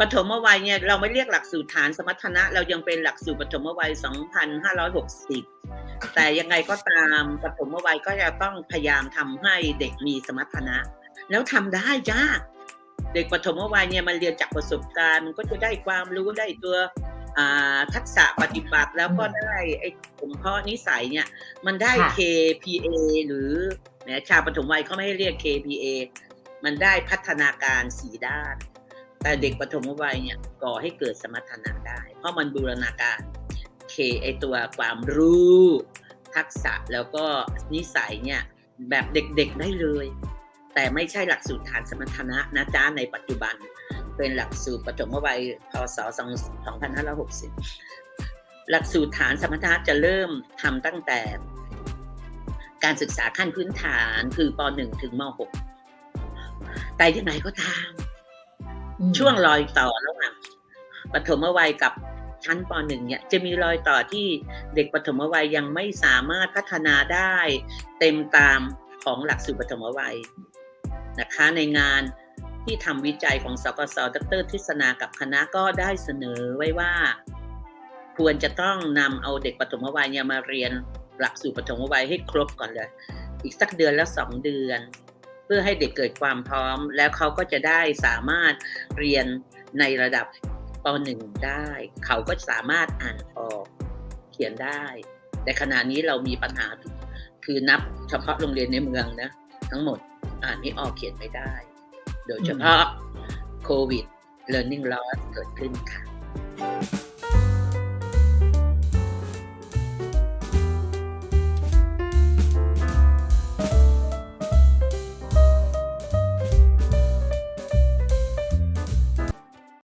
ปฐมวัยเนี่ยเราไม่เรียกหลักสูตรฐานสมรรถนะ เรายังเป็นหลักสูตรปฐมวัย 2,560 แต่ยังไงก็ตามปฐมวัยก็จะต้องพยายามทำให้เด็กมีสมรรถนะ แล้วทำได้จ้าเด็กปฐมวัยเนี่ยมันเรียนจากประสบการณ์มันก็จะได้ความรู้ได้ตัวอ่าทักษะปฏิบัติแล้วก็ได้ไอ้ผมเพาะนิสัยเนี่ย มันได้ค่ะ KPA หรือแหมชาวปฐมวัยเขาไม่ให้เรียก KPA มันได้พัฒนาการสีด้าน แต่เด็กปฐมวัยเนี่ยก่อให้เกิดสมรรถนะได้ เพราะมันบูรณาการเคไอตัวความรู้ทักษะแล้วก็นิสัยเนี่ยแบบเด็กๆได้เลย แต่ไม่ใช่หลักสูตรฐานสมรรถนะนะจ๊ะในปัจจุบัน เป็นหลักสูตรปฐมวัยพศ2560 หลักสูตรฐานสมรรถนะจะเริ่มทำตั้งแต่ การศึกษาขั้นพื้นฐานคือป .1 ถึงม .6 แต่ยังไงก็ตามอืม ช่วงรอยต่อระหว่างปฐมวัยกับชั้นป .1 เนี่ยจะมีรอยต่อที่เด็กปฐมวัยยังไม่สามารถพัฒนาได้เต็มตามของหลักสูตรปฐมวัยนะคะในงานที่ทำวิจัยของสกสดรทิศนากับคณะก็ได้เสนอไว้ว่า ควรจะต้องนำเอาเด็กปฐมวัยเนี่ยมาเรียนหลักสูตรปฐมวัยให้ครบก่อนเลย อีกสักเดือนละสองเดือน พื่อให้เด็กเกิดความพร้อม แล้วเขาก็จะได้สามารถเรียนในระดับป .1 ได้ เขาก็สามารถอ่านออกเขียนได้ แต่ขณะนี้เรามีปัญหาคือนับเฉพาะโรงเรียนในเมืองนะ ทั้งหมดอ่านไม่ออกเขียนไม่ได้ โดยเฉพาะโควิด learning loss เกิดขึ้นค่ะ